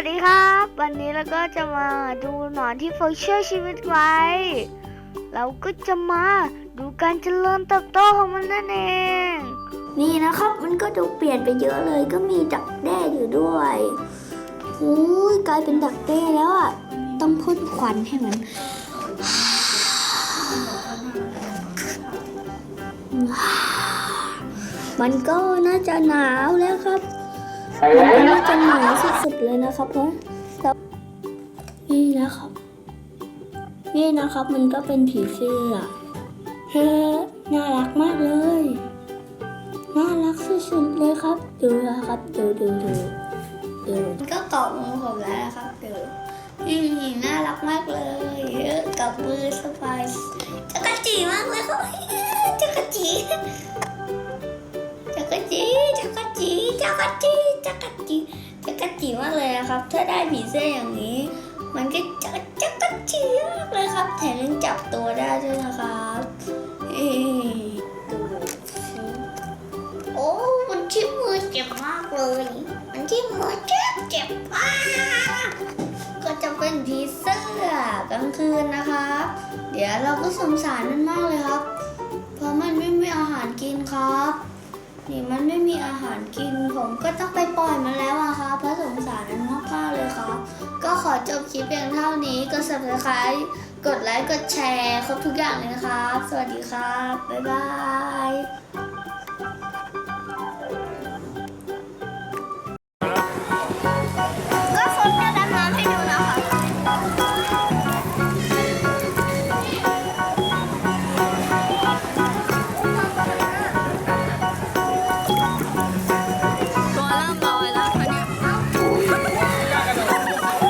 วัสดีครับ วันนี้เราก็จะมาดูหนอนที่เขาเชื่อชีวิตไว้ เราก็จะมาดูการเจริญเติบโตของมันนั่นเอง นี่นะครับมันก็ดูเปลี่ยนไปเยอะเลยก็มีดักแด้อยู่ด้วยอุ้ยกลายเป็นดักแด้แล้วอะต้องพ่นควันให้มันมันก็น่าจะหนาวแล้วครับ มันก็น่าจะหนาสุดๆเลยนะครับเพราะแล้วนี่นะครับ นี่นะครับมันก็เป็นผีเสื้อเฮ้น่ารักมากเลย น่ารักสุดๆเลยครับ ดูนะครับดูดูดูดูก็เกาะมือผมแล้วนะครับดูนี่น่ารักมากเลยเออกับมือสบายจักรจีมากเลยครับจักรจี เลยนะครับ ถ้าได้ผีเสื้ออย่างนี้ มันก็จักรจักรจีมากเลยครับ แถมยังจับตัวได้ด้วยนะครับเอ้ยดูสิโอ้ มันที่มือเจ็บมากเลย มันที่มือเจ็บเจ็บมากก็จะเป็นผีเสื้อกลางคืนนะครับ เดี๋ยวเราก็สงสารมันมากเลยครับ เพราะมันไม่มีอาหารกินครับ นี่มันไม่มีอาหารกินผมก็ต้องไปปล่อยมันแล้วอะคะเพราะสงสารมันมากๆเลยครับ ก็ขอจบคลิปเพียงเท่านี้กด subscribe กดไลค์ กดแชร์ ครบทุกอย่างเลยนะครับ สวัสดีครับ บ๊ายบาย